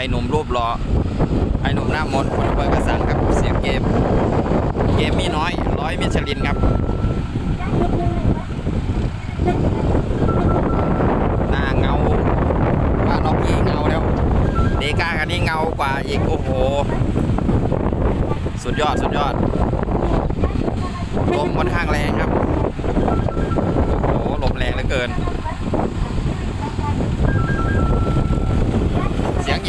ไอ้หนุ่มหน้ามนคนอำเภอกระสังครับเสียงเกม เกมมีน้อยร้อยมิชลินครับหน้าเงาว่าล็อกกี้เงาแล้วเดก้าคันนี้เงากว่าอีกโอ้โห สุดยอดสุดยอดลมค่อนข้างแรงครับ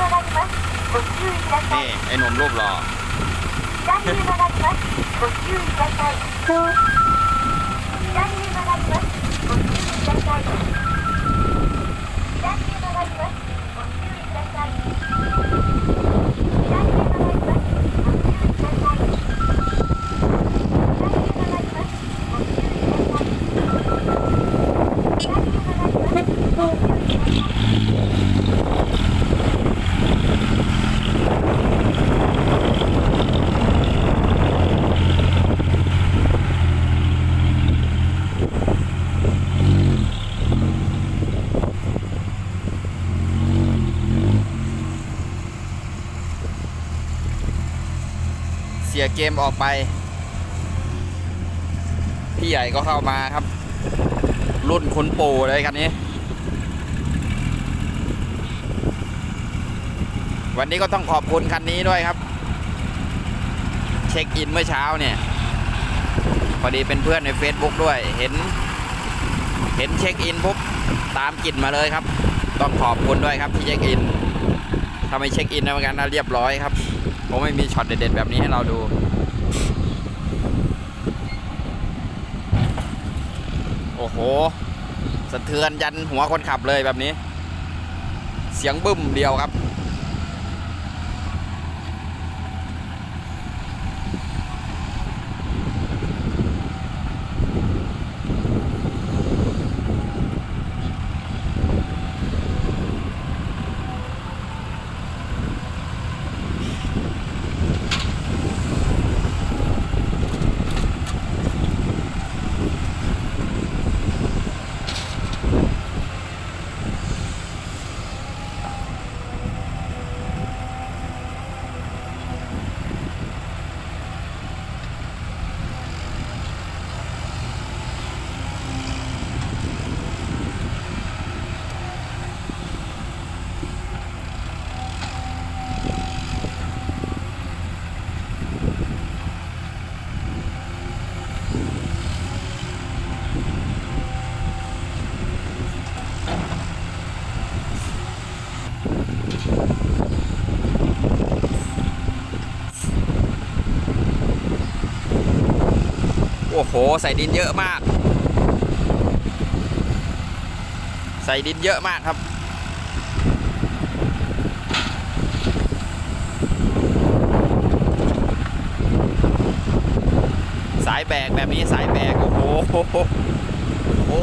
ご注意ください。左へ曲がります。ご注意くださ นี่ い。 ไอ้หนุ่มรูปหล่อ 左へ曲がります。ご注意ください。左へ曲がります。ご注意ください。 เสียเกมออกไป พี่ใหญ่ก็เข้ามาครับ รุ่นคุณปู่เลยคันนี้ วันนี้ก็ต้องขอบคุณคันนี้ด้วยครับ เช็คอินเมื่อเช้าเนี่ยพอดีเป็นเพื่อนใน Facebook ด้วยเห็น เห็นเช็คอินปุ๊บตามกลิ่นมาเลยครับ ต้องขอบคุณด้วยครับที่เช็คอินถ้าไม่เช็คอินนะกันนะเรียบร้อยครับ ผมไม่มีช็อตเด็ดๆแบบนี้ให้เราดู โอ้โหสะเทือนยันหัวคนขับเลยแบบนี้ เสียงบึ้มเดียวครับ โอ้โห ใส่ดินเยอะมาก ใส่ดินเยอะมากครับายแบกแบบนี้สายแบกโอ้โหโอ้